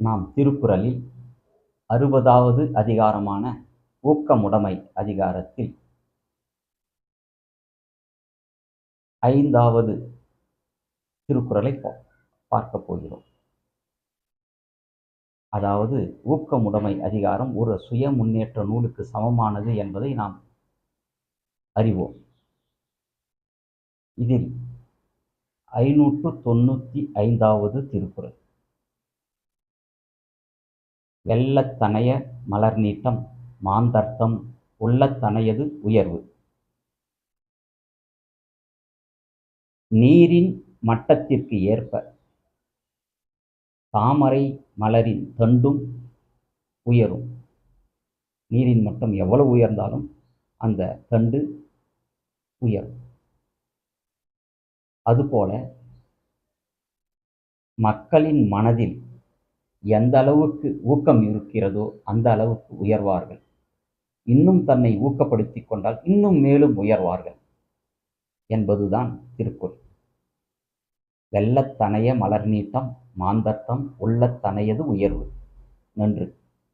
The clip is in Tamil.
நாம் திருக்குறளில் அறுபதாவது அதிகாரமான ஊக்கமுடைமை அதிகாரத்தில் ஐந்தாவது திருக்குறளை பார்க்க போகிறோம். அதாவது ஊக்கமுடைமை அதிகாரம் ஒரு சுய முன்னேற்ற நூலுக்கு சமமானது என்பதை நாம் அறிவோம். இதில் ஐநூற்று தொண்ணூற்றி ஐந்தாவது திருக்குறள். வெள்ளத்தனைய மலர் நீட்டம் மாந்தர்த்தம் உள்ளத்தனையது உயர்வு. நீரின் மட்டத்திற்கு ஏற்ப தாமரை மலரின் தண்டும் உயரும். நீரின் மட்டம் எவ்வளவு உயர்ந்தாலும் அந்த தண்டு உயரும். அதுபோல மக்களின் மனதில் எந்த அளவுக்கு ஊக்கம் இருக்கிறதோ அந்த அளவுக்கு உயர்வார்கள். இன்னும் தன்னை ஊக்கப்படுத்திக் கொண்டால் இன்னும் மேலும் உயர்வார்கள் என்பதுதான் திருக்குறள். வெள்ளத்தனைய மலர் நீட்டம் மாந்தர்த்தம் உள்ளத்தனையது உயர்வு. நன்று.